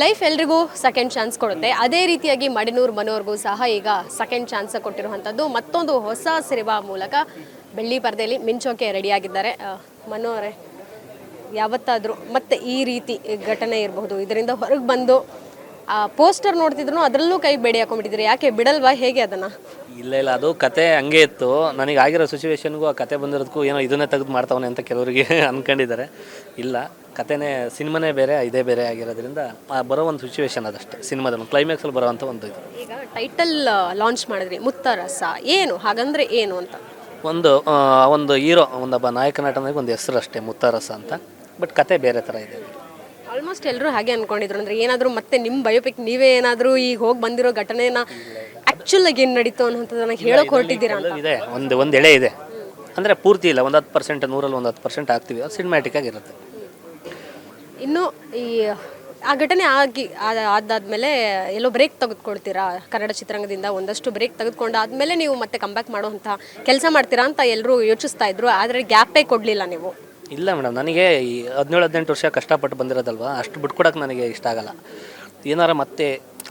Life ಎಲ್ರಿಗೂ second chance ಕೊಡುತ್ತೆ. ಅದೇ ರೀತಿಯಾಗಿ ಮಡಿನೂರು ಮನೋರ್ಗೂ ಸಹ ಈಗ ಸೆಕೆಂಡ್ ಚಾನ್ಸ್ ಕೊಟ್ಟಿರುವಂಥದ್ದು. ಮತ್ತೊಂದು ಹೊಸ ಸಿನಿಮಾ ಮೂಲಕ ಬೆಳ್ಳಿ ಪರದೆಯಲ್ಲಿ ಮಿಂಚೋಕೆ ರೆಡಿಯಾಗಿದ್ದಾರೆ. ಮನೋರೆ ಯಾವತ್ತಾದರೂ ಮತ್ತೆ ಈ ರೀತಿ ಘಟನೆ ಇರಬಹುದು. ಇದರಿಂದ ಹೊರಗೆ ಬಂದು ಆ ಪೋಸ್ಟರ್ ನೋಡ್ತಿದ್ರು ಅದರಲ್ಲೂ ಕೈ ಬೇಡಿ ಹಾಕೊಂಡ್ಬಿಟ್ಟಿದ್ರಿ ಯಾಕೆ ಬಿಡಲ್ವಾ? ಹೇಗೆ ಅದನ್ನ? ಇಲ್ಲ ಇಲ್ಲ ಅದು ಕತೆ ಹಂಗೆ ಇತ್ತು. ನನಗೆ ಆಗಿರೋ ಸಿಚುವೇಶನ್ಗೂ ಆ ಕತೆ ಬಂದಿರೋದಕ್ಕೂ ಏನೋ ಇದನ್ನೇ ತೆಗೆದು ಮಾಡ್ತಾವನೆ ಅಂತ ಕೆಲವರಿಗೆ ಅನ್ಕೊಂಡಿದ್ದಾರೆ. ಇಲ್ಲ ಕತೆನೇ ಸಿನಿಮಾನೇ ಬೇರೆ ಇದೇ ಬೇರೆ ಆಗಿರೋದ್ರಿಂದ ಆ ಬರೋ ಒಂದು ಸಿಚುವೇಶನ್ ಅದಷ್ಟೇ. ಸಿನಿಮಾದ ಕ್ಲೈಮ್ಯಾಕ್ಸಲ್ಲಿ ಬರೋವಂಥ ಒಂದು ಇದು. ಈಗ ಟೈಟಲ್ ಲಾಂಚ್ ಮಾಡಿದ್ರಿ. ಮುತ್ತರಸ ಏನು? ಹಾಗಂದ್ರೆ ಏನು ಅಂತ? ಒಂದು ಆ, ಒಂದು ಹೀರೋ ಒಂದೊಬ್ಬ ನಾಯಕ ನಟನಿಗೆ ಒಂದು ಹೆಸರು ಅಷ್ಟೇ ಮುತ್ತಾರಸ ಅಂತ. ಬಟ್ ಕತೆ ಬೇರೆ ಥರ ಇದೆ. ಆಲ್ಮೋಸ್ಟ್ ಎಲ್ಲರೂ ಹಾಗೆ ಅನ್ಕೊಂಡಿದ್ರು. ಅಂದ್ರೆ ಏನಾದರೂ ಮತ್ತೆ ನಿಮ್ಮ ಬಯೋಪಿಕ್ ನೀವೇ ಏನಾದರೂ ಈಗ ಹೋಗಿ ಬಂದಿರೋ ಘಟನೆನ ಆ್ಯಕ್ಚುಲ್ ಆಗಿ ಏನು ನಡೀತು ಅನ್ನೋಂಥದ್ದನ್ನ ಹೇಳೋಕೆ ಹೊರಟಿದ್ದೀರಾ ಅಂತ? ಇದೆ. ಒಂದು ಒಂದು ಎಳೆ ಇದೆ. ಅಂದರೆ ಪೂರ್ತಿ ಇಲ್ಲ ಒಂದು ಹತ್ತು ಪರ್ಸೆಂಟ್ ನೂರಲ್ಲಿ ಒಂದು ಹತ್ತು ಪರ್ಸೆಂಟ್ ಆಗ್ತೀವಿ. ಅದು ಸಿನಿಮ್ಯಾಟಿಕ್ ಆಗಿರುತ್ತೆ ಇನ್ನು ಈ ಆ ಘಟನೆ ಆಗಿ ಅದಾದ್ಮೇಲೆ ಎಲ್ಲೋ ಬ್ರೇಕ್ ತೆಗೆದುಕೊಳ್ತೀರಾ? ಕನ್ನಡ ಚಿತ್ರರಂಗದಿಂದ ಒಂದಷ್ಟು ಬ್ರೇಕ್ ತೆಗೆದುಕೊಂಡಾದ್ಮೇಲೆ ನೀವು ಮತ್ತೆ ಕಂಬ್ಯಾಕ್ ಮಾಡುವಂಥ ಕೆಲಸ ಮಾಡ್ತೀರಾ ಅಂತ ಎಲ್ಲರೂ ಯೋಚಿಸ್ತಾ ಇದ್ರು. ಆದರೆ ಗ್ಯಾಪೇ ಕೊಡಲಿಲ್ಲ ನೀವು. ಇಲ್ಲ ಮೇಡಮ್, ನನಗೆ ಈ ಹದಿನೇಳು, ಹದಿನೆಂಟು ವರ್ಷ ಕಷ್ಟಪಟ್ಟು ಬಂದಿರೋದಲ್ವ? ಅಷ್ಟು ಬಿಟ್ಕೊಡಕ್ಕೆ ನನಗೆ ಇಷ್ಟ ಆಗಲ್ಲ. ಏನಾರ ಮತ್ತೆ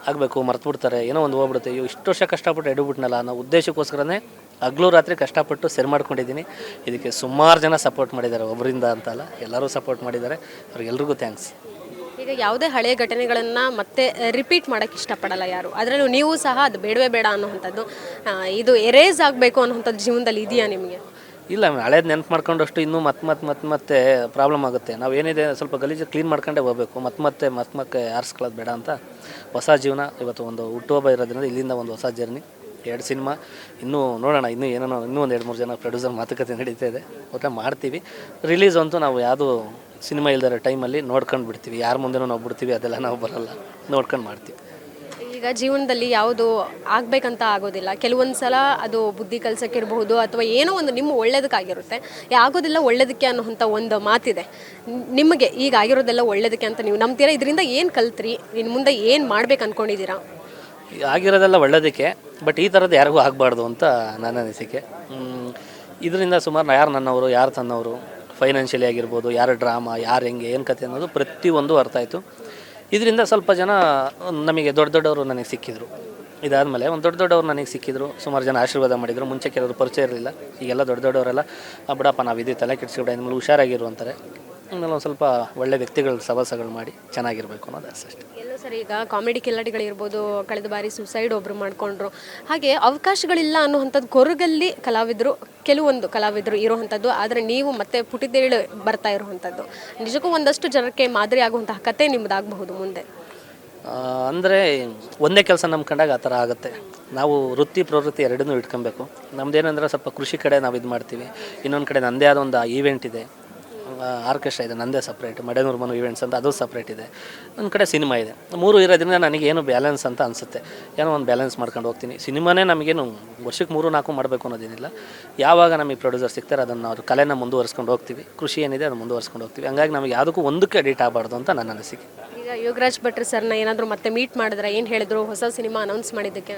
ಆಗಬೇಕು, ಮರ್ತು ಬಿಡ್ತಾರೆ, ಏನೋ ಒಂದು ಹೋಗ್ಬಿಡುತ್ತೆ. ಅಯ್ಯೋ ಇಷ್ಟು ವರ್ಷ ಕಷ್ಟಪಟ್ಟು ಎಡುಬಿಟ್ನಲ್ಲ ಅನ್ನೋ ಉದ್ದೇಶಕ್ಕೋಸ್ಕರನೇ ಹಗ್ಲು ರಾತ್ರಿ ಕಷ್ಟಪಟ್ಟು ಸೆರೆ ಮಾಡ್ಕೊಂಡಿದ್ದೀನಿ. ಇದಕ್ಕೆ ಸುಮಾರು ಜನ ಸಪೋರ್ಟ್ ಮಾಡಿದ್ದಾರೆ ಒಬ್ಬರಿಂದ ಅಂತಲ್ಲ ಎಲ್ಲರೂ ಸಪೋರ್ಟ್ ಮಾಡಿದ್ದಾರೆ. ಅವ್ರಿಗೆಲ್ರಿಗೂ ಥ್ಯಾಂಕ್ಸ್ ಈಗ ಯಾವುದೇ ಹಳೆಯ ಘಟನೆಗಳನ್ನು ಮತ್ತೆ ರಿಪೀಟ್ ಮಾಡೋಕ್ಕೆ ಇಷ್ಟಪಡಲ್ಲ ಯಾರು? ಅದರಲ್ಲೂ ನೀವು ಸಹ ಅದು ಬೇಡವೇ ಬೇಡ ಅನ್ನೋವಂಥದ್ದು ಇದು ಎರೇಸ್ ಆಗಬೇಕು ಅನ್ನೋವಂಥದ್ದು ಜೀವನದಲ್ಲಿ ಇದೆಯಾ ನಿಮಗೆ? ಇಲ್ಲ ಹಳೇದು ನೆನ್ಪು ಮಾಡ್ಕೊಂಡಷ್ಟು ಇನ್ನೂ ಮತ್ತೆ ಮತ್ತೆ ಮತ್ತೆ ಮತ್ತೆ ಪ್ರಾಬ್ಲಮ್ ಆಗುತ್ತೆ. ನಾವು ಏನಿದೆ ಸ್ವಲ್ಪ ಗಲೀಜು ಕ್ಲೀನ್ ಮಾಡ್ಕೊಂಡೇ ಹೋಗಬೇಕು. ಮತ್ತೆ ಮತ್ತೆ ಮತ್ತೆ ಮತ್ತೆ ಆರಿಸ್ಕೊಳ್ಳೋದು ಬೇಡ ಅಂತ. ಹೊಸ ಜೀವನ, ಇವತ್ತು ಒಂದು ಹುಟ್ಟುಹಬ್ಬ ಇರೋದ್ರಿಂದ ಇಲ್ಲಿಂದ ಒಂದು ಹೊಸ ಜರ್ನಿ ಎರಡು ಸಿನಿಮಾ ಇನ್ನೂ ನೋಡೋಣ, ಇನ್ನೂ ಏನೋ ಇನ್ನೂ ಒಂದು ಎರಡು ಮೂರು ಜನ ಪ್ರೊಡ್ಯೂಸರ್ ಮಾತುಕತೆ ನಡೀತಾ ಇದೆ. ಒಟ್ಟು ಮಾಡ್ತೀವಿ. ರಿಲೀಸ್ ಅಂತೂ ನಾವು ಯಾವುದು ಸಿನಿಮಾ ಇಲ್ದಿರೋ ಟೈಮಲ್ಲಿ ನೋಡ್ಕೊಂಡು ಬಿಡ್ತೀವಿ. ಯಾರ ಮುಂದೆನೂ ನಾವು ಬಿಡ್ತೀವಿ, ಅದೆಲ್ಲ ನಾವು ಬರೋಲ್ಲ. ನೋಡ್ಕೊಂಡು ಮಾಡ್ತೀವಿ. ಈಗ ಜೀವನದಲ್ಲಿ ಯಾವುದು ಆಗಬೇಕಂತ ಆಗೋದಿಲ್ಲ. ಕೆಲವೊಂದು ಸಲ ಅದು ಬುದ್ಧಿ ಕಲ್ಸಕ್ಕಿರಬಹುದು ಅಥವಾ ಏನೋ ಒಂದು ನಿಮ್ಮ ಒಳ್ಳೇದಕ್ಕಾಗಿರುತ್ತೆ. ಆಗೋದಿಲ್ಲ ಒಳ್ಳೇದಕ್ಕೆ ಅನ್ನೋಂಥ ಒಂದು ಮಾತಿದೆ. ನಿಮಗೆ ಈಗ ಆಗಿರೋದೆಲ್ಲ ಒಳ್ಳೇದಕ್ಕೆ ಅಂತ ನೀವು ನಂಬ್ತೀರಾ? ಇದರಿಂದ ಏನು ಕಲ್ತ್ರಿ? ಇನ್ನು ಮುಂದೆ ಏನು ಮಾಡ್ಬೇಕು ಅಂದ್ಕೊಂಡಿದ್ದೀರಾ ಆಗಿರೋದೆಲ್ಲ ಒಳ್ಳೇದಕ್ಕೆ, ಬಟ್ ಈ ಥರದ್ದು ಯಾರಿಗೂ ಆಗಬಾರ್ದು ಅಂತ ನನ್ನ ಅನಿಸಿಕೆ. ಇದರಿಂದ ಸುಮಾರು ಯಾರು ನನ್ನವರು, ಯಾರು ತನ್ನವರು ಫೈನಾನ್ಷಿಯಲಿ ಆಗಿರ್ಬೋದು, ಯಾರು ಡ್ರಾಮಾ, ಯಾರು ಹೆಂಗೆ, ಏನು ಕತೆ ಅನ್ನೋದು ಪ್ರತಿಯೊಂದು ಅರ್ಥ ಆಯಿತು. ಇದರಿಂದ ಸ್ವಲ್ಪ ಜನ ನಮಗೆ ದೊಡ್ಡ ದೊಡ್ಡವರು ನನಗೆ ಸಿಕ್ಕಿದ್ರು. ಇದಾದಮೇಲೆ ಒಂದು ದೊಡ್ಡ ದೊಡ್ಡವ್ರು ನನಗೆ ಸಿಕ್ಕಿದ್ರು. ಸುಮಾರು ಜನ ಆಶೀರ್ವಾದ ಮಾಡಿದರು. ಮುಂಚೆ ಕೆಲವರು ಪರಿಚಯ ಇರಲಿಲ್ಲ. ಈಗೆಲ್ಲ ದೊಡ್ಡ ದೊಡ್ಡವರೆಲ್ಲ "ಆ, ಬಿಡಪ್ಪ ನಾವು ಇದು ತಲೆ ಕೆಡಿಸ್ಬಿಡ ಇನ್ಮೇಲೆ ಹುಷಾರಾಗಿರು ಅಂತಾರೆ. ಆಮೇಲೆ ಒಂದು ಸ್ವಲ್ಪ ಒಳ್ಳೆ ವ್ಯಕ್ತಿಗಳ ಸವಾಸಗಳು ಮಾಡಿ ಚೆನ್ನಾಗಿರಬೇಕು ಅನ್ನೋದು ಅಷ್ಟೇ. ಸರಿ, ಈಗ ಕಾಮಿಡಿ ಕಿಲಾಡಿಗಳಿರ್ಬೋದು, ಕಳೆದ ಬಾರಿ ಸುಸೈಡ್ ಒಬ್ರು ಮಾಡಿಕೊಂಡ್ರು. ಹಾಗೆ ಅವಕಾಶಗಳಿಲ್ಲ ಅನ್ನುವಂಥದ್ದು ಕೊರಗಲ್ಲಿ ಕಲಾವಿದರು, ಕೆಲವೊಂದು ಕಲಾವಿದರು ಇರುವಂಥದ್ದು, ಆದರೆ ನೀವು ಮತ್ತೆ ಪುಟಿದೇಳು ಬರ್ತಾ ಇರುವಂಥದ್ದು. ನಿಜಕ್ಕೂ ಒಂದಷ್ಟು ಜನಕ್ಕೆ ಮಾದರಿ ಆಗುವಂತಹ ಕತೆ ನಿಮ್ಮದಾಗಬಹುದು ಮುಂದೆ. ಅಂದರೆ ಒಂದೇ ಕೆಲಸ ನಂಬ್ಕೊಂಡಾಗ ಆ ಥರ ಆಗುತ್ತೆ. ನಾವು ವೃತ್ತಿ ಪ್ರವೃತ್ತಿ ಎರಡನ್ನೂ ಇಟ್ಕೊಬೇಕು. ನಮ್ದೇನಂದ್ರೆ ಸ್ವಲ್ಪ ಕೃಷಿ ಕಡೆ ನಾವು ಇದು ಮಾಡ್ತೀವಿ ಇನ್ನೊಂದು ಕಡೆ ನನ್ನದೇ ಆದ ಒಂದು ಈವೆಂಟ್ ಇದೆ. ಆರ್ಕೆಸ್ಟ್ರಾ ಇದೆ, ನಂದೇ ಸಪ್ರೇಟ್ ಮಡೆನೂರು ಮನು ಇವೆಂಟ್ಸ್ ಅಂತ ಅದು ಸಪ್ರೇಟ್ ಇದೆ. ನನ್ನ ಕಡೆ ಸಿನಿಮಾ ಇದೆ. ಮೂರು ಇರೋದ್ರಿಂದ ನನಗೇನು ಬ್ಯಾಲೆನ್ಸ್ ಅಂತ ಅನಿಸುತ್ತೆ. ಏನೋ ಒಂದು ಬ್ಯಾಲೆನ್ಸ್ ಮಾಡ್ಕೊಂಡು ಹೋಗ್ತೀನಿ. ಸಿನಿಮಾನೇ ನಮಗೇನು ವರ್ಷಕ್ಕೆ ಮೂರು, ನಾಲ್ಕು ಮಾಡಬೇಕು ಅನ್ನೋದೇನಿಲ್ಲ. ಯಾವಾಗ ನಮಗೆ ಪ್ರೊಡ್ಯೂಸರ್ ಸಿಗ್ತಾರೆ ಅದನ್ನು ಅವ್ರ ಕಲೆನ ಮುಂದುವರ್ಸ್ಕೊಂಡು ಹೋಗ್ತೀವಿ. ಕೃಷಿ ಏನಿದೆ ಅದನ್ನು ಮುಂದುವರ್ಸ್ಕೊಂಡು ಹೋಗ್ತೀವಿ. ಹಂಗಾಗಿ ನಮಗೆ ಯಾವುದಕ್ಕೂ ಒಂದಕ್ಕೆ ಎಡಿಟ್ ಆಗಬಾರ್ದು ಅಂತ ನನ್ನ ಅನಿಸಿಕೆ. ಈಗ ಯೋಗರಾಜ್ ಭಟ್ರು ಸರ್ನ ಏನಾದರೂ ಮತ್ತೆ ಮೀಟ್ ಮಾಡಿದ್ರೆ ಏನು ಹೇಳಿದ್ರು? ಹೊಸ ಸಿನಿಮಾ ಅನೌನ್ಸ್ ಮಾಡಿದ್ದಕ್ಕೆ?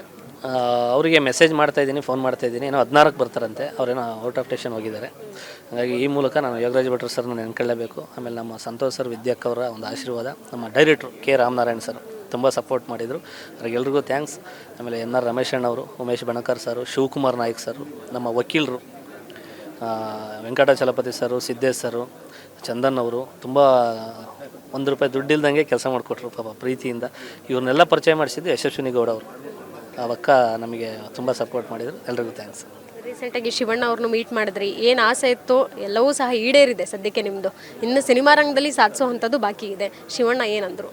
ಅವರಿಗೆ ಮೆಸೇಜ್ ಮಾಡ್ತಾ ಇದ್ದೀನಿ ಫೋನ್ ಮಾಡ್ತಾ ಇದ್ದೀನಿ. ಏನೋ ಹದಿನಾರಕ್ಕೆ ಬರ್ತಾರಂತೆ. ಅವರೇನೋ ಔಟ್ ಆಫ್ ಸ್ಟೇಷನ್ ಹೋಗಿದ್ದಾರೆ. ಹಾಗಾಗಿ ಈ ಮೂಲಕ ನಾನು ಯೋಗರಾಜ್ ಭಟ್ರು ಸರ್ನ ನೆನ್ಕೊಳ್ಳೇಬೇಕು ಆಮೇಲೆ ನಮ್ಮ ಸಂತೋಷ್ ಸರ್ ವಿದ್ಯಕ್ ಅವರ ಒಂದು ಆಶೀರ್ವಾದ. ನಮ್ಮ ಡೈರೆಕ್ಟ್ರು ಕೆ ರಾಮನಾರಾಯಣ್ ಸರ್ ತುಂಬ ಸಪೋರ್ಟ್ ಮಾಡಿದರು. ಅವ್ರಿಗೆಲ್ರಿಗೂ ಥ್ಯಾಂಕ್ಸ್ ಆಮೇಲೆ ಎನ್ ಆರ್ ರಮೇಶ್ ಅಣ್ಣವರು ಉಮೇಶ್ ಬಣಕರ್ ಸರು, ಶಿವಕುಮಾರ್ ನಾಯ್ಕ್ ಸರು, ನಮ್ಮ ವಕೀಲರು ವೆಂಕಟಾಚಲಪತಿ ಸರು, ಸಿದ್ದೇಶ್ ಸರು, ಚಂದನ್ ಅವರು ತುಂಬ ಒಂದು ರೂಪಾಯಿ ದುಡ್ಡಿಲ್ದಂಗೆ ಕೆಲಸ ಮಾಡಿಕೊಟ್ರು ಪಾಪ ಪ್ರೀತಿಯಿಂದ. ಇವ್ರನ್ನೆಲ್ಲ ಪರಿಚಯ ಮಾಡಿಸಿದ್ದು ಯಶಸ್ವಿನಿ ಗೌಡ ಅವರು. ಅವಕ್ಕ ನಮಗೆ ತುಂಬ ಸಪೋರ್ಟ್ ಮಾಡಿದರು. ಎಲ್ರಿಗೂ ಥ್ಯಾಂಕ್ಸ್ ರೀಸೆಂಟಾಗಿ ಶಿವಣ್ಣ ಅವ್ರನ್ನು ಮೀಟ್ ಮಾಡಿದ್ರಿ. ಏನು ಆಸೆ ಇತ್ತು ಎಲ್ಲವೂ ಸಹ ಈಡೇರಿದೆ ಸದ್ಯಕ್ಕೆ ನಿಮ್ಮದು ಇನ್ನು ಸಿನಿಮಾ ರಂಗದಲ್ಲಿ ಸಾಧಿಸುವಂಥದ್ದು ಬಾಕಿ ಇದೆ. ಶಿವಣ್ಣ ಏನಂದರು?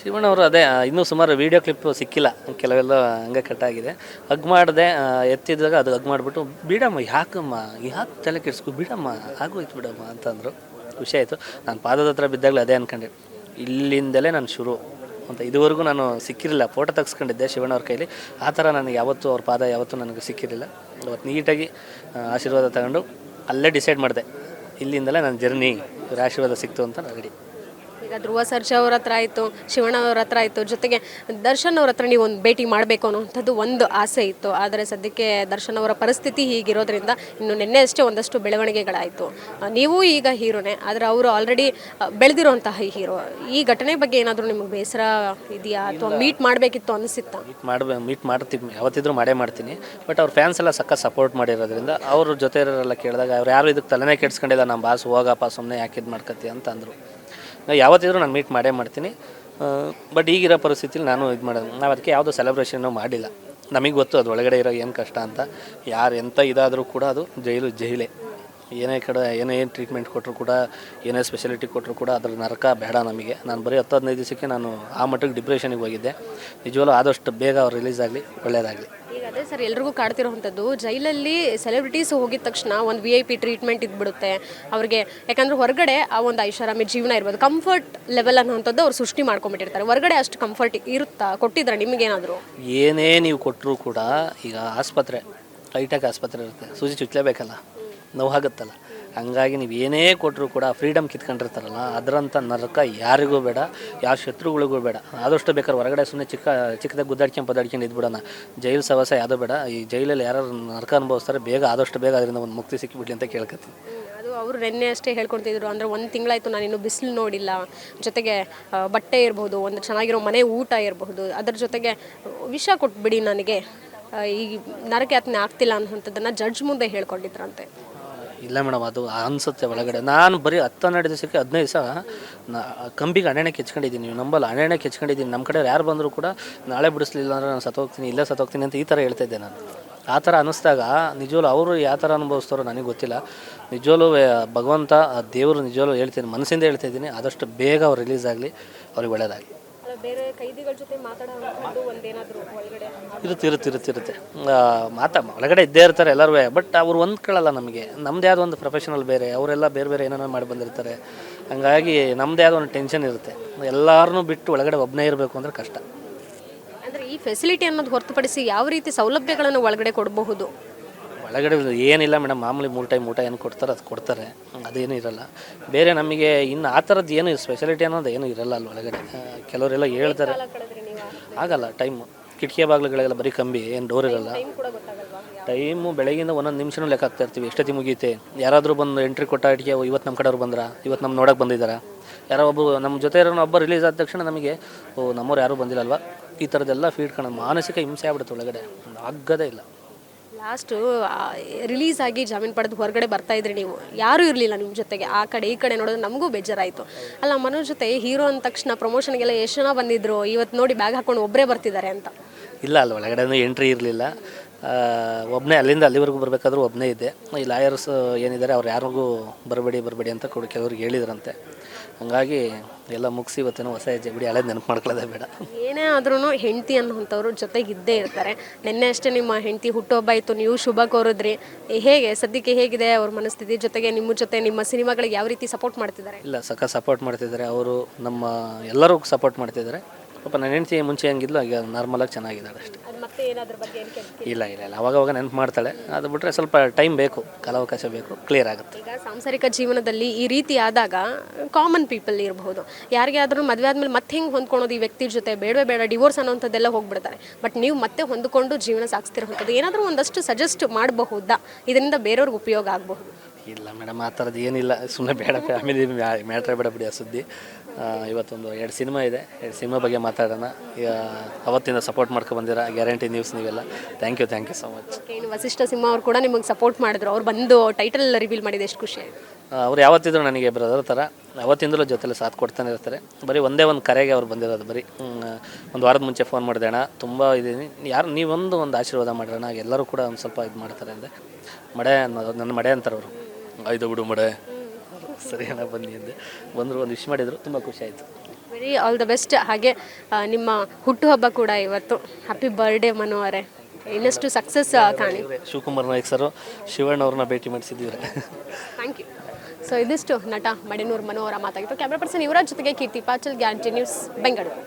ಶಿವಣ್ಣ ಅವರು ಅದೇ ಇನ್ನೂ ಸುಮಾರು ವೀಡಿಯೋ ಕ್ಲಿಪ್ ಸಿಕ್ಕಿಲ್ಲ. ಕೆಲವೆಲ್ಲ ಹಂಗೆ ಕಟ್ಟಾಗಿದೆ ಹಗ್ ಮಾಡಿದೆ ಎತ್ತಿದಾಗ ಅದು ಹಗ್ ಮಾಡಿಬಿಟ್ಟು ಬಿಡಮ್ಮ ಯಾಕಮ್ಮ? ಯಾಕೆ ತಲೆ ಕೆಡಿಸ್ಕೊ? ಬಿಡಮ್ಮ ಆಗೋಯ್ತು ಬಿಡಮ್ಮ ಅಂತಂದರು. ಖುಷಿ ಆಯಿತು. ನಾನು ಪಾದದ ಹತ್ರ ಬಿದ್ದಾಗಲೇ ಅದೇ ಅಂದ್ಕೊಂಡೆ ಇಲ್ಲಿಂದಲೇ ನಾನು ಶುರು. ಅಂತ. ಇದುವರೆಗೂ ನಾನು ಸಿಕ್ಕಿರಲಿಲ್ಲ. ಫೋಟೋ ತೆಗೆಸ್ಕೊಂಡಿದ್ದೆ ಶಿವಣ್ಣವ್ರ ಕೈಲಿ. ಆ ಥರ ನನಗೆ ಯಾವತ್ತೂ ಅವ್ರ ಪಾದ ಯಾವತ್ತೂ ನನಗೆ ಸಿಕ್ಕಿರಲಿಲ್ಲ. ಇವತ್ತು ನೀಟಾಗಿ ಆಶೀರ್ವಾದ ತಗೊಂಡು ಅಲ್ಲೇ ಡಿಸೈಡ್ ಮಾಡಿದೆ. ಇಲ್ಲಿಂದಲೇ ನನ್ನ ಜರ್ನಿ. ಇವ್ರ ಆಶೀರ್ವಾದ ಸಿಕ್ತು ಅಂತ ರೆಡಿ. ಈಗ ಧ್ರುವ ಸರ್ಜಾ ಅವ್ರ ಹತ್ರ ಆಯಿತು ಶಿವಣ್ಣ ಅವ್ರ ಹತ್ರ ಆಯಿತು ಜೊತೆಗೆ ದರ್ಶನ್ ಅವ್ರ ಹತ್ರ ನೀವು ಒಂದು ಭೇಟಿ ಮಾಡಬೇಕು ಅನ್ನೋಂಥದ್ದು ಒಂದು ಆಸೆ ಇತ್ತು. ಆದರೆ ಸದ್ಯಕ್ಕೆ ದರ್ಶನ್ ಅವರ ಪರಿಸ್ಥಿತಿ ಹೀಗಿರೋದ್ರಿಂದ ಇನ್ನು ನಿನ್ನೆ ಅಷ್ಟೇ ಒಂದಷ್ಟು ಬೆಳವಣಿಗೆಗಳಾಯಿತು. ನೀವು ಈಗ ಹೀರೋನೇ ಆದರೆ ಅವರು ಆಲ್ರೆಡಿ ಬೆಳೆದಿರುವಂತಹ ಹೀರೋ. ಈ ಘಟನೆ ಬಗ್ಗೆ ಏನಾದರೂ ನಿಮಗೆ ಬೇಸರ ಇದೆಯಾ ಅಥವಾ ಮೀಟ್ ಮಾಡಬೇಕಿತ್ತು ಅನಿಸುತ್ತಾ? ಮೀಟ್ ಮಾಡ್ಬೇ ಮೀಟ್ ಮಾಡ್ತೀನಿ ಯಾವತ್ತಿದ್ರೂ ಮಾಡೇ ಮಾಡ್ತೀನಿ. ಬಟ್ ಅವ್ರ ಫ್ಯಾನ್ಸ್ ಎಲ್ಲ ಸಕ್ಕ ಸಪೋರ್ಟ್ ಮಾಡಿರೋದ್ರಿಂದ ಅವ್ರ ಜೊತೆ ಇರೋರೆಲ್ಲ ಕೇಳಿದಾಗ ಅವ್ರು ಯಾರು ಇದಕ್ಕೆ ತಲೆನೇ ಕೆಡ್ಸ್ಕೊಂಡಿಲ್ಲ ನಮ್ಮ ಬಾಸ್ ಹೋಗಪ್ಪ ಸುಮ್ಮನೆ ಯಾಕೆ ಇದು ಮಾಡ್ಕತ್ತಿ? ಅಂತ ಅಂದರು ನಾವು ಯಾವತ್ತಿದ್ರೂ ನಾನು ಮೀಟ್ ಮಾಡೇ ಮಾಡ್ತೀನಿ. ಬಟ್ ಈಗಿರೋ ಪರಿಸ್ಥಿತಿಲಿ ನಾನು ಇದು ಮಾಡೋದು ನಾವು ಅದಕ್ಕೆ ಯಾವುದೋ ಸೆಲೆಬ್ರೇಷನ್ನು ಮಾಡಿಲ್ಲ. ನಮಗೆ ಗೊತ್ತು ಅದು ಒಳಗಡೆ ಇರೋ ಏನು ಕಷ್ಟ ಅಂತ. ಯಾರು ಎಂಥ ಇದಾದರೂ ಕೂಡ ಅದು ಜೈಲು, ಜೈಲೇ. ಏನೇ ಕಡೆ, ಏನೇ ಏನು ಟ್ರೀಟ್ಮೆಂಟ್ ಕೊಟ್ಟರು ಕೂಡ, ಏನೇ ಸ್ಪೆಷಾಲಿಟಿ ಕೊಟ್ಟರು ಕೂಡ ಅದ್ರ ನರಕ ಬೇಡ ನಮಗೆ. ನಾನು ಬರೀ ಹತ್ತು ಹದಿನೈದು ದಿವಸಕ್ಕೆ ನಾನು ಆ ಮಟ್ಟಕ್ಕೆ ಡಿಪ್ರೆಷನಿಗೆ ಹೋಗಿದ್ದೆ. ನಿಜವಲ್ಲೂ ಆದಷ್ಟು ಬೇಗ ಅವ್ರು ರಿಲೀಸ್ ಆಗಲಿ ಒಳ್ಳೆಯದಾಗಲಿ ಅದೇ ಸರ್, ಎಲ್ರಿಗೂ ಕಾಡ್ತಿರೋವಂಥದ್ದು ಜೈಲಲ್ಲಿ ಸೆಲೆಬ್ರಿಟೀಸ್ ಹೋಗಿದ ತಕ್ಷಣ ಒಂದು ವಿ ಐ ಪಿ ಟ್ರೀಟ್ಮೆಂಟ್ ಇದ್ಬಿಡುತ್ತೆ. ಅವ್ರಿಗೆ ಯಾಕಂದ್ರೆ ಹೊರಗಡೆ ಆ ಒಂದು ಐಷಾರಾಮಿ ಜೀವನ ಇರ್ಬೋದು. ಕಂಫರ್ಟ್ ಲೆವೆಲ್ ಅನ್ನೋಂಥದ್ದು ಅವ್ರು ಸೃಷ್ಟಿ ಮಾಡ್ಕೊಂಡ್ಬಿಟ್ಟಿರ್ತಾರೆ ಹೊರಗಡೆ ಅಷ್ಟು ಕಂಫರ್ಟ್ ಇರುತ್ತಾ? ಕೊಟ್ಟಿದ್ರೆ ನಿಮಗೇನಾದರೂ? ಏನೇ ನೀವು ಕೊಟ್ಟರೂ ಕೂಡ ಈಗ ಆಸ್ಪತ್ರೆ ಹೈಟೆಕ್ ಆಸ್ಪತ್ರೆ ಇರುತ್ತೆ. ಸೂಜಿ ಚುಚ್ಚಲೇಬೇಕಲ್ಲ? ನೋವಾಗುತ್ತಲ್ಲ ಹಂಗಾಗಿ ನೀವು ಏನೇ ಕೊಟ್ಟರು ಕೂಡ ಫ್ರೀಡಮ್ ಕಿತ್ಕೊಂಡಿರ್ತಾರಲ್ಲ ಅದರಂಥ ನರಕ ಯಾರಿಗೂ ಬೇಡ ಯಾವ ಶತ್ರುಗಳಿಗೂ ಬೇಡ. ಆದಷ್ಟು ಬೇಕಾದ್ರೆ ಹೊರಗಡೆ ಸುಮ್ಮನೆ ಚಿಕ್ಕ, ಚಿಕ್ಕದಾಗ ಗುದ್ದಾಡ್ಕೊಂಡು ಪದಾಡ್ಕೊಂಡು ಇದ್ಬಿಡೋಣ. ಜೈಲು ಸವಾಸ ಯಾವುದೂ ಬೇಡ. ಈ ಜೈಲಲ್ಲಿ ಯಾರು ನರಕ ಅನುಭವಿಸ್ತಾರೆ, ಬೇಗ ಆದಷ್ಟು ಬೇಗ ಅದರಿಂದ ಒಂದು ಮುಕ್ತಿ ಸಿಕ್ಕಿಬಿಡ್ಲಿ ಅಂತ ಕೇಳ್ಕೊತೀನಿ ಅದು ಅವರು ನಿನ್ನೆ ಅಷ್ಟೇ ಹೇಳ್ಕೊಳ್ತಿದ್ರು ಅಂದರೆ ಒಂದು ತಿಂಗಳಾಯ್ತು ನಾನು ಇನ್ನೂ ಬಿಸಿಲು ನೋಡಿಲ್ಲ. ಜೊತೆಗೆ ಬಟ್ಟೆ ಇರಬಹುದು ಒಂದು ಚೆನ್ನಾಗಿರೋ ಮನೆ ಊಟ ಇರಬಹುದು ಅದರ ಜೊತೆಗೆ, ವಿಷ ಕೊಟ್ಬಿಡಿ ನನಗೆ. ಈ ನರಕ ಯಾತನೆ ಆಗ್ತಿಲ್ಲ ಅನ್ನೋಂಥದ್ದನ್ನು ಜಡ್ಜ್ ಮುಂದೆ ಹೇಳ್ಕೊಂಡಿದ್ರಂತೆ. ಇಲ್ಲ ಮೇಡಮ್, ಅದು ಅನಿಸುತ್ತೆ ಒಳಗಡೆ. ನಾನು ಬರೀ ಹತ್ತು ಹನ್ನೆರಡು ದಿವಸಕ್ಕೆ ಹದಿನೈದು ದಿವಸ ಕಂಬಿಗೆ ಹಣೆಣೆ ಕೆಚ್ಕೊಂಡಿದ್ದೀನಿ. ನೀವು ನಂಬಲ್ಲ ಹಣೆಣೆ ಕೆಚ್ಕೊಂಡಿದ್ದೀನಿ. ನಮ್ಮ ಕಡೆ ಯಾರು ಬಂದರೂ ಕೂಡ ನಾಳೆ ಬಿಡಿಸ್ಲಿಲ್ಲ ಅಂದರೆ ನಾನು ಸತ್ತೋಗ್ತೀನಿ, ಇಲ್ಲೇ ಸತ್ತೋಗ್ತೀನಿ ಅಂತ ಈ ಥರ ಹೇಳ್ತಾ ಇದ್ದೆ ನಾನು. ಆ ಥರ ಅನ್ನಿಸ್ದಾಗ ನಿಜವಲು ಅವರು ಯಾವ ಥರ ಅನುಭವಿಸ್ತಾರೋ ನನಗೆ ಗೊತ್ತಿಲ್ಲ. ನಿಜವಲ್ಲೂ ಭಗವಂತ ದೇವರು ನಿಜವಲ್ಲೂ ಹೇಳ್ತೀನಿ, ಮನಸ್ಸಿಂದ ಹೇಳ್ತಾ ಇದ್ದೀನಿ. ಆದಷ್ಟು ಬೇಗ ಅವ್ರು ರಿಲೀಸ್ ಆಗಲಿ, ಅವ್ರಿಗೆ ಒಳ್ಳೇದಾಗಲಿ. ಬೇರೆ ಕೈದಿಗಳ ಜೊತೆ ಮಾತಾಡೋದು ಒಂದೇನಾದರೂ ಒಳಗಡೆ? ಇರುತ್ತೆ ಇರುತ್ತೆ ಇರುತ್ತೆ ಇರುತ್ತೆ. ಮಾತಾ ಒಳಗಡೆ ಇದ್ದೇ ಇರ್ತಾರೆ ಎಲ್ಲರೂ ಬಟ್ ಅವ್ರು ಹೊಂದ್ಕೊಳ್ಳಲ್ಲ ನಮಗೆ. ನಮ್ದು ಆದ ಒಂದು ಪ್ರೊಫೆಷನಲ್ ಬೇರೆ ಅವರೆಲ್ಲ ಬೇರೆ ಬೇರೆ ಏನೇನೋ ಮಾಡಿ ಬಂದಿರ್ತಾರೆ. ಹಂಗಾಗಿ ನಮ್ದು ಆದ ಒಂದು ಟೆನ್ಷನ್ ಇರುತ್ತೆ. ಎಲ್ಲರನ್ನೂ ಬಿಟ್ಟು ಒಳಗಡೆ ಒಬ್ಬನೇ ಇರಬೇಕು ಅಂದರೆ ಕಷ್ಟ. ಅಂದರೆ ಈ ಫೆಸಿಲಿಟಿ ಅನ್ನೋದು ಹೊರತುಪಡಿಸಿ ಯಾವ ರೀತಿ ಸೌಲಭ್ಯಗಳನ್ನು ಒಳಗಡೆ ಕೊಡಬಹುದು? ಒಳಗಡೆ ಏನಿಲ್ಲ ಮೇಡಮ್ ಮಾಮೂಲಿ ಮೂರು ಟೈಮ್ ಊಟ ಏನು ಕೊಡ್ತಾರೆ ಅದು ಕೊಡ್ತಾರೆ. ಅದೇನು ಇರಲ್ಲ. ಬೇರೆ ನಮಗೆ ಇನ್ನು ಆ ಥರದ್ದು ಏನು ಸ್ಪೆಷಾಲಿಟಿ ಅನ್ನೋದು ಏನು ಇರಲ್ಲ ಅಲ್ಲಿ ಒಳಗಡೆ. ಕೆಲವರೆಲ್ಲ ಹೇಳ್ತಾರೆ. ಆಗಲ್ಲ ಟೈಮು ಕಿಟಕಿ ಬಾಗಿಲುಗಳೆಲ್ಲ ಬರೀ ಕಂಬಿ ಏನು ಡೋರ್ ಇರಲ್ಲ. ಟೈಮು ಬೆಳಗಿಂದ ಒಂದೊಂದು ನಿಮಿಷನೂ ಲೆಕ್ಕ ಹಾಕ್ತಾ ಇರ್ತೀವಿ ಎಷ್ಟೊತ್ತಿ ಮುಗೀತೆ ಯಾರಾದರೂ ಬಂದು ಎಂಟ್ರಿ ಕೊಟ್ಟ ಅಡಿಗೆ ಇವತ್ತು ನಮ್ಮ ಕಡೆಯವ್ರು ಬಂದ್ರ? ಇವತ್ತು ನಮ್ಮ ನೋಡೋಕೆ ಬಂದಿದ್ದಾರೆ ಯಾರೋ ಒಬ್ಬ ನಮ್ಮ ಜೊತೆ ಇರೋ ಒಬ್ಬ ರಿಲೀಸ್ ಆದ ತಕ್ಷಣ ನಮಗೆ ಓ ನಮ್ಮವ್ರು ಯಾರೂ ಬಂದಿಲ್ಲಲ್ವಾ ಈ ಥರದ್ದೆಲ್ಲ ಫೀಡ್ ಕಾಣೋ ಮಾನಸಿಕ ಹಿಂಸೆ ಆಗ್ಬಿಡುತ್ತೆ ಒಳಗಡೆ. ಆಗದೇ ಇಲ್ಲ. ಲಾಸ್ಟು ರಿಲೀಸ್ ಆಗಿ ಜಾಮೀನು ಪಡೆದು ಹೊರಗಡೆ ಬರ್ತಾ ಇದ್ರಿ ನೀವು. ಯಾರೂ ಇರಲಿಲ್ಲ ನಿಮ್ಮ ಜೊತೆಗೆ. ಆ ಕಡೆ ಈ ಕಡೆ ನೋಡೋದು ನಮಗೂ ಬೇಜಾರಾಯಿತು. ಅಲ್ಲ, ಮನೋಜ್ ಜೊತೆ ಹೀರೋ ಅಂದ ತಕ್ಷಣ ಪ್ರಮೋಷನ್ಗೆಲ್ಲ ಎಷ್ಟು ಜನ ಬಂದಿದ್ರು? ಇವತ್ತು ನೋಡಿ ಬ್ಯಾಗ್ ಹಾಕೊಂಡು ಒಬ್ಬರೇ ಬರ್ತಿದ್ದಾರೆ ಅಂತ. ಇಲ್ಲ, ಅಲ್ಲ ಒಳಗಡೆ ಎಂಟ್ರಿ ಇರಲಿಲ್ಲ. ಒಬ್ಬನೇ ಅಲ್ಲಿಂದ ಅಲ್ಲಿವರೆಗೂ ಬರಬೇಕಾದ್ರೂ ಒಬ್ಬನೇ ಇದ್ದೆ. ಈ ಲಾಯರ್ಸ್ ಏನಿದ್ದಾರೆ ಅವ್ರು ಯಾರಿಗೂ ಬರಬೇಡಿ ಬರಬೇಡಿ ಅಂತ ಕೊಡು ಕೆಲವ್ರಿಗೆ ಹೇಳಿದ್ರಂತೆ. ಹಂಗಾಗಿ ಎಲ್ಲ ಮುಗಿಸಿ ಇವತ್ತೇನೋ ಹೊಸ ಹೆಜ್ಜೆ. ಬಿಡಿ ಹಳೆ ನೆನಪು ಮಾಡ್ಕೊಳ್ಳೋದೇ ಬೇಡ. ಏನೇ ಆದ್ರೂ ಹೆಂಡತಿ ಅನ್ನೋಂಥವ್ರು ಜೊತೆಗೆ ಇದ್ದೇ ಇರ್ತಾರೆ. ನಿನ್ನೆ ಅಷ್ಟೇ ನಿಮ್ಮ ಹೆಂಡತಿ ಹುಟ್ಟುಹಬ್ಬ ಇತ್ತು ನೀವು ಶುಭ ಕೋರಿದ್ರಿ. ಹೇಗೆ ಸದ್ಯಕ್ಕೆ ಹೇಗಿದೆ ಅವ್ರ ಮನಸ್ಥಿತಿ? ಜೊತೆಗೆ ನಿಮ್ಮ ಜೊತೆ ನಿಮ್ಮ ಸಿನಿಮಾಗಳಿಗೆ ಯಾವ ರೀತಿ ಸಪೋರ್ಟ್ ಮಾಡ್ತಿದ್ದಾರೆ? ಇಲ್ಲ ಸಕ್ಕ ಸಪೋರ್ಟ್ ಮಾಡ್ತಿದ್ದಾರೆ. ಅವರು ನಮ್ಮ ಎಲ್ಲರೂ ಸಪೋರ್ಟ್ ಮಾಡ್ತಿದ್ದಾರೆ. ಪಾಪ ನನ್ನ ಹೆಂಡತಿ ಮುಂಚೆ ಹೆಂಗಿದ್ಲು ಹಾಗೆ ನಾರ್ಮಲಾಗಿ ಚೆನ್ನಾಗಿದ್ದಾಳೆ ಅಷ್ಟೇ. ಇಲ್ಲ ಇಲ್ಲ ಇಲ್ಲ. ಅವಾಗ ಅವಾಗ ನೆನಪು ಮಾಡ್ತಾಳೆ. ಅದು ಬಿಟ್ಟರೆ ಸ್ವಲ್ಪ ಟೈಮ್ ಬೇಕು ಕಾಲಾವಕಾಶ ಬೇಕು ಕ್ಲಿಯರ್ ಆಗುತ್ತೆ. ಈಗ ಸಾಂಸಾರಿಕ ಜೀವನದಲ್ಲಿ ಈ ರೀತಿ ಆದಾಗ ಕಾಮನ್ ಪೀಪಲ್ ಇರಬಹುದು. ಯಾರಿಗೆ ಆದ್ರೂ ಮದುವೆ ಆದ್ಮೇಲೆ ಮತ್ತೆ ಹೆಂಗೆ ಹೊಂದ್ಕೊಳೋದು ಈ ವ್ಯಕ್ತಿ ಜೊತೆ? ಬೇಡವೇ ಬೇಡ ಡಿವೋರ್ಸ್ ಅನ್ನೋಂಥದ್ದೆಲ್ಲ ಹೋಗ್ಬಿಡ್ತಾರೆ. ಬಟ್ ನೀವು ಮತ್ತೆ ಹೊಂದ್ಕೊಂಡು ಜೀವನ ಸಾಗಿಸ್ತಿರೋಂಥದ್ದು ಏನಾದರೂ ಒಂದಷ್ಟು ಸಜೆಸ್ಟ್ ಮಾಡಬಹುದಾ? ಇದರಿಂದ ಬೇರೆಯವ್ರಿಗೆ ಉಪಯೋಗ ಆಗಬಹುದು. ಇಲ್ಲ ಮೇಡಮ್ ಆ ಥರದ್ದು ಏನಿಲ್ಲ. ಸುಮ್ಮನೆ ಬೇಡ ಫ್ಯಾಮಿಲಿ ಮ್ಯಾಟ್ರೇ ಬೇಡ ಬಿಡಿ ಆ ಸುದ್ದಿ. ಇವತ್ತೊಂದು ಎರಡು ಸಿನಿಮಾ ಇದೆ. ಎರಡು ಸಿನಿಮಾ ಬಗ್ಗೆ ಮಾತಾಡೋಣ. ಈಗ ಅವತ್ತಿಂದ ಸಪೋರ್ಟ್ ಮಾಡ್ಕೊ ಬಂದಿರ? ಗ್ಯಾರಂಟಿ ನ್ಯೂಸ್ ನೀವೆಲ್ಲ. Thank you thank you so much ಏನು ವಸಿಷ್ಠ ಸಿಂಹ ಅವ್ರು ಕೂಡ ನಿಮಗೆ ಸಪೋರ್ಟ್ ಮಾಡಿದ್ರು. ಅವ್ರು ಬಂದು ಟೈಟಲ್ ರಿವೀಲ್ ಮಾಡಿದ ಎಷ್ಟು ಖುಷಿ ಆಯ್ತು. ಅವ್ರು ಯಾವತ್ತಿದ್ರು ನನಗೆ ಬ್ರದರ್ ಥರ ಅವತ್ತಿಂದಲೂ ಜೊತೆಲಿ ಸಾಥ್ ಕೊಡ್ತಾನೆ ಇರ್ತಾರೆ. ಬರೀ ಒಂದೇ ಒಂದು ಕರೆಗೆ ಅವ್ರು ಬಂದಿರೋದು ಬರೀ. ಒಂದು ವಾರದ ಮುಂಚೆ ಫೋನ್ ಮಾಡಿದೆ ಅಣ್ಣ ತುಂಬ ಇದ್ದೀನಿ ಯಾರು ನೀವೊಂದು ಒಂದು ಆಶೀರ್ವಾದ ಮಾಡಿರೋಣ ಎಲ್ಲರೂ ಕೂಡ ಒಂದು ಸ್ವಲ್ಪ ಇದು ಮಾಡ್ತಾರೆ ಅಂದೆ. ಮಡೆ ಅನ್ನೋದು ನನ್ನ ಮಡೆ ಅಂತಾರೆ ಅವರು. ಆಯ್ತು ಬಿಡು ಮಡೆ. ಸರಿ ಅಣ್ಣ ಬನ್ನಿ ಅಂದೆ. ಬಂದರು ಒಂದು ವಿಶ್ ಮಾಡಿದರು. ತುಂಬ ಖುಷಿ ಆಯಿತು. ವೆರಿ ಆಲ್ ದ ಬೆಸ್ಟ್ ಹಾಗೆ ಆ, ನಿಮ್ಮ ಹುಟ್ಟುಹಬ್ಬ ಕೂಡ ಇವತ್ತು. ಹ್ಯಾಪಿ ಬರ್ಡೇ ಮನು ಅವರೇ. ಇನ್ನಷ್ಟು ಸಕ್ಸಸ್ ಕಾಣಿ. ಶಿವಕುಮಾರ್ ನಾಯಕ್ ಸರ್ ಶಿವಣ್ಣ ಅವ್ರನ್ನ ಭೇಟಿ ಮಾಡಿಸಿದ್ದೀವಿ ಥ್ಯಾಂಕ್ ಯು ಸೊ ಇದಿಷ್ಟು ನಟ ಮಡಿನೂರು ಮನು ಅವರ ಮಾತಾಗಿತ್ತು ಕ್ಯಾಮ್ರಾ ಪರ್ಸನ್ ಇವರ ಜೊತೆಗೆ ಕೀರ್ತಿ ಪಾಚಲ್ ಗ್ಯಾರಂಟಿ ನ್ಯೂಸ್ ಬೆಂಗಳೂರು